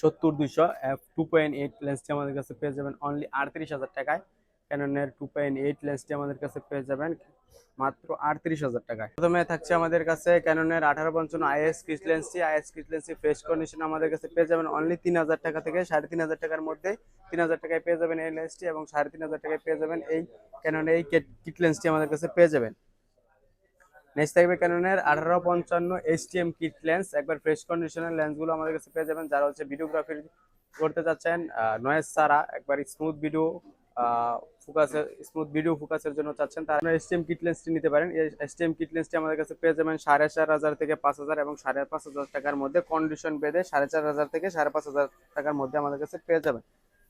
সত্তর দুইশো F two point eight লেন্সটি আমাদের কাছে পেয়ে যাবেন অনলি আটত্রিশ হাজার টাকায়। ক্যাননের টু পয়েন্ট এইট লেন্সটি আমাদের কাছে পেয়ে যাবেন মাত্র আটত্রিশ হাজার টাকায়। প্রথমে থাকছে আমাদের কাছে ক্যাননের আঠারো পঞ্চান্ন আইএস কিট লেন্সটি আইএস কিট লেন্সটি ফ্রেশ কন্ডিশন আমাদের কাছে পেয়ে যাবেন অনলি তিন হাজার টাকা থেকে সাড়ে তিন হাজার টাকার মধ্যে তিন হাজার টাকায় পেয়ে যাবেন এই লেন্সটি এবং সাড়ে তিন হাজার টাকায় পেয়ে যাবেন এই ক্যাননের এই কিট লেন্সটি আমাদের কাছে পেয়ে যাবেন। নেক্সট থাকবে ক্যাননের আঠারো পঞ্চান্ন এইচটিএম কিট লেন্স একবার ফ্রেশ কন্ডিশনের লেন্সগুলো আমাদের কাছে পেয়ে যাবেন। যারা হচ্ছে ভিডিওগ্রাফি করতে চাচ্ছেন নয়েজ সারা, একবার স্মুথ ভিডিও ফোকাসের স্মুথ ভিডিও ফোকাসের জন্য চাচ্ছেন, তারা এসটিএম কিট লেন্সটি নিতে পারেন। এসটিএম কিট লেন্সটি আমাদের কাছে পেয়ে যাবেন সাড়ে চার হাজার থেকে পাঁচ হাজার এবং সাড়ে পাঁচ হাজার টাকার মধ্যে কন্ডিশন বেঁধে সাড়ে চার হাজার থেকে সাড়ে পাঁচ হাজার টাকার মধ্যে আমাদের কাছে পেয়ে যাবেন।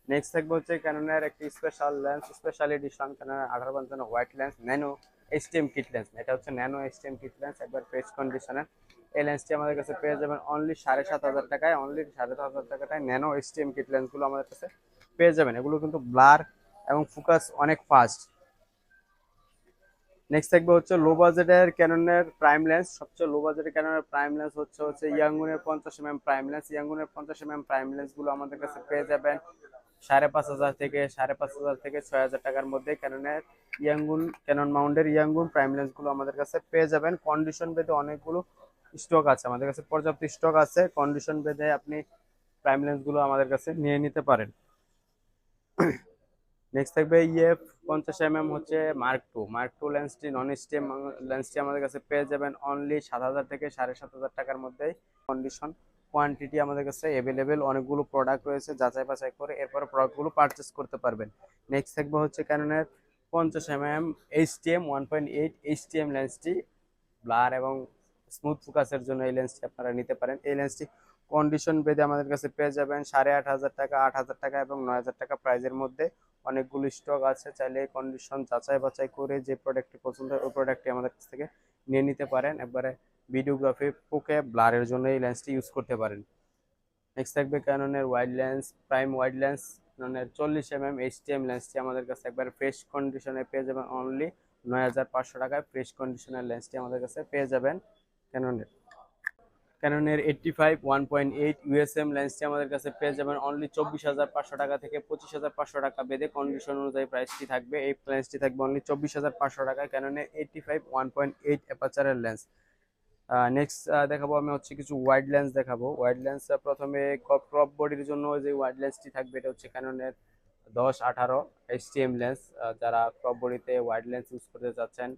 নেক্সট থাকবে হচ্ছে ক্যাননের একটি স্পেশাল লেন্স স্পেশাল এডিশন ক্যাননের আঠারো পঞ্চান্ন white lens nano STM kit lens এটা হচ্ছে ন্যানো এসটিএম কিট লেন্স একবার ফ্রেশ কন্ডিশনের এই লেন্সটি আমাদের কাছে পেয়ে যাবেন অনলি সাড়ে সাত হাজার টাকায় অনলি সাড়ে সাত হাজার টাকায় ন্যানো এসটিএম কিট লেন্সগুলো আমাদের কাছে পেয়ে যাবেন। এগুলো কিন্তু ব্লার এবং ফোকাস অনেক ফাস্ট নেক্সট থাকবে হচ্ছে লো বাজেটের ক্যাননের প্রাইম লেন্স সবচেয়ে লো বাজেটের ক্যাননের প্রাইম লেন্স হচ্ছে হচ্ছে ইয়াঙ্গুনের পঞ্চাশ এম এম প্রাইম লেন্স ইয়াঙ্গুনের পঞ্চাশ এম এম প্রাইম লেন্সগুলো আমাদের কাছে পেয়ে যাবেন। সাড়ে পাঁচ হাজার থেকে সাড়ে পাঁচ হাজার থেকে ছয় হাজার টাকার মধ্যে ক্যাননের ইয়াঙ্গুন ক্যানন মাউন্টের ইয়াঙ্গুন প্রাইম লেন্সগুলো আমাদের কাছে পেয়ে যাবেন। কন্ডিশন বেঁধে অনেকগুলো স্টক আছে, আমাদের কাছে পর্যাপ্ত স্টক আছে। কন্ডিশন বেঁধে আপনি প্রাইম লেন্সগুলো আমাদের কাছে নিয়ে নিতে পারেন। নেক্সট থাকবে ইএফ পঞ্চাশ এম হচ্ছে মার্ক টু। মার্ক টু লেন্সটি নন স্টেম লেন্সটি আমাদের কাছে পেয়ে যাবেন অনলি সাত হাজার থেকে সাড়ে সাত হাজার টাকার মধ্যেই। কন্ডিশন কোয়ান্টিটি আমাদের কাছে অ্যাভেলেবেল অনেকগুলো প্রোডাক্ট রয়েছে, যাচাই বাছাই করে এরপরে প্রোডাক্টগুলো পারচেস করতে পারবেন। নেক্সট থাকবে হচ্ছে ক্যাননের পঞ্চাশ M M H T M one point eight H T M লেন্সটি blur এবং স্মুথ ফোকাসের জন্য এই লেন্সটি আপনারা নিতে পারেন। এই লেন্সটি কন্ডিশন বেঁধে আমাদের কাছে পেয়ে যাবেন সাড়ে আট হাজার টাকা, আট হাজার টাকা এবং নয় হাজার টাকা প্রাইজের মধ্যে। অনেকগুলো স্টক আছে, চাইলে কন্ডিশন যাচাই বাছাই করে যে প্রোডাক্টটি পছন্দ হয়, ওই প্রোডাক্টটি আমাদের কাছ থেকে নিয়ে নিতে পারেন। একবারে ভিডিওগ্রাফি পোকে ব্লারের জন্য এই লেন্সটি ইউজ করতে পারেন। নেক্সট থাকবে ক্যাননের wide lens prime wide lens ক্যাননের চল্লিশ এম এম এইচটিএম লেন্সটি আমাদের কাছে একবার ফ্রেশ কন্ডিশনে পেয়ে যাবেন অনলি নয় হাজার পাঁচশো টাকায় ফ্রেশ কন্ডিশনের লেন্সটি আমাদের কাছে পেয়ে যাবেন ক্যাননের ক্যাননের eighty five one point eight USM লেন্সটি আমাদের কাছে পেয়ে যাবেন অনলি চব্বিশ হাজার পাঁচশো টাকা থেকে পঁচিশ হাজার পাঁচশো টাকা বেঁধে কন্ডিশন অনুযায়ী প্রাইসটি থাকবে। এই লেন্সটি থাকবে অনলি চব্বিশ হাজার পাঁচশো টাকায় ক্যাননের eighty five one point eight অ্যাপাচারের lens next দেখাবো আমি হচ্ছে কিছু ওয়াইড লেন্স দেখাবো। ওয়াইড লেন্স প্রথমে ক্রপ বডির জন্য যে ওয়াইড লেন্সটি থাকবে, এটা হচ্ছে ক্যাননের দশ, আঠারো এইচটিএম লেন্স যারা ক্রপ বডিতে ওয়াইড লেন্স ইউজ করতে চাচ্ছেন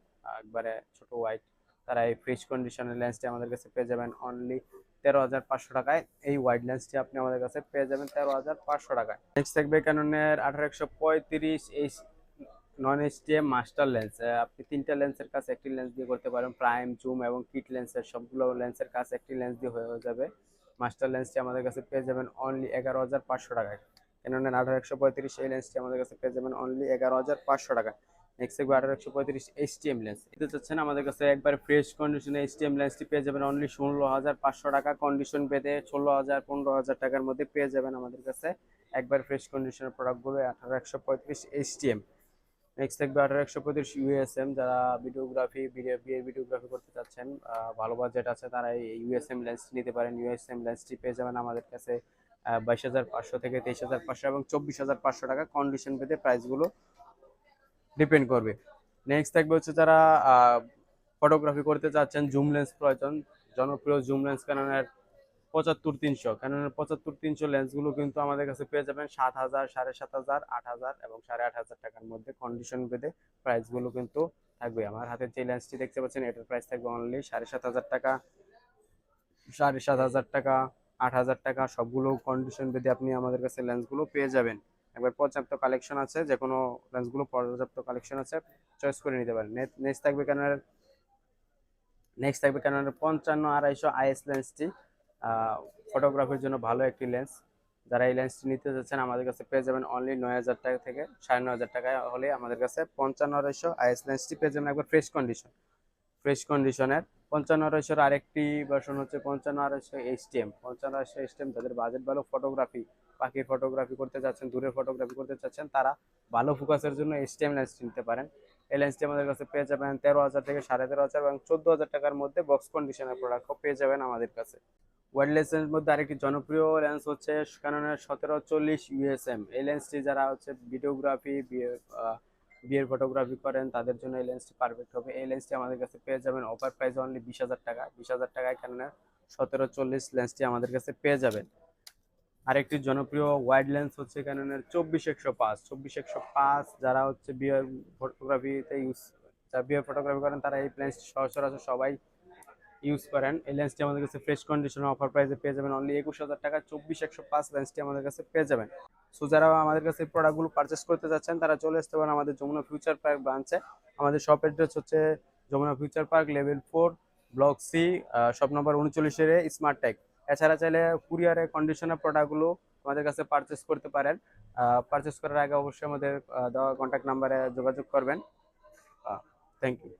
একবারে ছোট ওয়াইড তারা এই ফ্রেশ কন্ডিশনের লেন্সটি আমাদের কাছে পেয়ে যাবেন অনলি তেরো হাজার পাঁচশো টাকায়। এই ওয়াইড লেন্সটি আপনি আমাদের কাছে পেয়ে যাবেন তেরো হাজার পাঁচশো টাকায়। নেক্সট থাকবে ক্যাননের আঠারো একশো পঁয়ত্রিশ H non HTM master lens আপনি তিনটা লেন্সের কাছে একটি লেন্স দিয়ে করতে পারেন প্রাইম জুম এবং কিট লেন্সের সবগুলো লেন্সের কাছে একটি লেন্স দিয়ে হয়ে যাবে। মাস্টার লেন্সটি আমাদের কাছে পেয়ে যাবেন অনলি এগারো হাজার পাঁচশো টাকায়। ক্যাননের আঠারো একশো পঁয়ত্রিশ এই লেন্সটি আমাদের কাছে পেয়ে যাবেন অনলি এগারো হাজার পাঁচশো টাকা নেক্সট থাকবে আঠারো একশো পঁয়ত্রিশ এইচটিএম লেন্স এতে চাচ্ছেন আমাদের কাছে একবার ফ্রেশ কন্ডিশনে এইচটিএম লেন্সটি পেয়ে যাবেন অনলি ষোলো হাজার পাঁচশো টাকা। কন্ডিশন পেতে ষোলো হাজার পনেরো হাজার টাকার মধ্যে পেয়ে যাবেন আমাদের কাছে একবার ফ্রেশ কন্ডিশনের প্রোডাক্টগুলো আঠারো একশো পঁয়ত্রিশ এইচটিএম নেক্সট থাকবে আঠারো একশো পঁয়ত্রিশ ইউএসএম যারা ভিডিওগ্রাফি ভিডিও বিয়ের ভিডিওগ্রাফি করতে চাচ্ছেন ভালো বাজেট আছে, তারা এই ইউএসএম লেন্সটি নিতে পারেন। ইউএসএম লেন্সটি পেয়ে যাবেন আমাদের কাছে বাইশ হাজার পাঁচশো থেকে তেইশ হাজার পাঁচশো এবং চব্বিশ হাজার পাঁচশো টাকা কন্ডিশন পেতে প্রাইসগুলো ডিপেন্ড করবে। নেক্সট থাকবে হচ্ছে যারা ফটোগ্রাফি করতে চাচ্ছেন জুম লেন্স প্রয়োজন, জনপ্রিয় জুম লেন্স ক্যাননের পঁচাত্তর তিনশো। ক্যাননের পঁচাত্তর তিনশো লেন্সগুলো কিন্তু আমাদের কাছে পেয়ে যাবেন সাত হাজার, সাড়ে সাত হাজার, আট হাজার এবং সাড়ে আট হাজার টাকার মধ্যে কন্ডিশন বেঁধে প্রাইসগুলো কিন্তু থাকবে। আমার হাতে যে লেন্সটি দেখতে পাচ্ছেন, এটার প্রাইস থাকবে অনলি সাড়ে সাত হাজার টাকা, সাড়ে সাত হাজার টাকা, আট হাজার টাকা, সবগুলো কন্ডিশন বেঁধে আপনি আমাদের কাছে লেন্সগুলো পেয়ে যাবেন। একবার পর্যাপ্ত কালেকশন আছে যে কোনো লেন্সগুলো পর্যাপ্ত কালেকশন আছে চয়েস করে নিতে পারেন। নেক্সট থাকবে ক্যানোনার নেক্সট থাকবে ক্যানোনার পঞ্চান্ন আড়াইশো আইএস লেন্সটি। ফটোগ্রাফির জন্য ভালো একটি লেন্স যারা এই লেন্সটি নিতে চাচ্ছেন আমাদের কাছে পেয়ে যাবেন অনলি নয় হাজার টাকা থেকে সাড়ে নয় হাজার টাকা হলে আমাদের কাছে পঞ্চান্ন আড়াইশো আইএস লেন্সটি পেয়ে যাবেন একবার ফ্রেশ কন্ডিশন ফ্রেশ কন্ডিশনের পঞ্চান্ন আড়াইশোর আরেকটি ভার্সন হচ্ছে পঞ্চান্ন আড়াইশো এইচটিএম পঞ্চান্ন আড়াইশো এইচটিএম যাদের বাজেট ভালো ফটোগ্রাফি পাখির ফটোগ্রাফি করতে চাচ্ছেন দূরের ফটোগ্রাফি করতে চাচ্ছেন তারা ভালো ফোকাসের জন্য এইচটিএম লেন্স নিতে পারেন। এই লেন্সটি আমাদের কাছে পেয়ে যাবেন তেরো হাজার থেকে সাড়ে তেরো হাজার এবং চোদ্দ হাজার টাকার মধ্যে বক্স কন্ডিশনের প্রোডাক্টও পেয়ে যাবেন আমাদের কাছে। ওয়াইড লেন্সের মধ্যে আরেকটি জনপ্রিয় লেন্স হচ্ছে ক্যাননের সতেরো চল্লিশ ইউএসএম এই লেন্সটি যারা হচ্ছে ভিডিওগ্রাফি বিয়ের ফটোগ্রাফি করেন, তাদের জন্য এই লেন্সটি পারফেক্ট হবে। এই লেন্সটি আমাদের কাছে পেয়ে যাবেন অফার প্রাইস অনলি বিশ হাজার টাকা। বিশ হাজার টাকায় ক্যাননের সতেরো চল্লিশ লেন্সটি আমাদের কাছে পেয়ে যাবেন। আরেকটি জনপ্রিয় ওয়াইড লেন্স হচ্ছে ক্যাননের চব্বিশ একশো পাঁচ। চব্বিশ একশো পাঁচ যারা হচ্ছে বিয়ের ফটোগ্রাফিতে ইউজ যারা বিয়ের ফটোগ্রাফি করেন, তারা এই লেন্সটি সচরাচর সবাই ইউজ করেন। এই লেন্সটি আমাদের কাছে ফ্রেশ কন্ডিশনে অফার প্রাইসে পেয়ে যাবেন। অনলি একুশ হাজার টাকা, চব্বিশ একশো পাঁচ লেন্সটি আমাদের কাছে পেয়ে যাবেন। সো যারা আমাদের কাছে প্রোডাক্টগুলো পারচেস করতে যাচ্ছেন, তারা চলে আসতে পারেন আমাদের যমুনা ফিউচার পার্ক ব্রাঞ্চে আমাদের শপ অ্যাড্রেস হচ্ছে Jamuna future park level four block C shop number উনচল্লিশের smart tech এছাড়া চাইলে কুরিয়ারে কন্ডিশনের প্রোডাক্টগুলো আমাদের কাছে পারচেস করতে পারেন। পারচেস করার আগে অবশ্যই আমাদের দেওয়া কন্ট্যাক্ট নাম্বারে যোগাযোগ করবেন। Thank you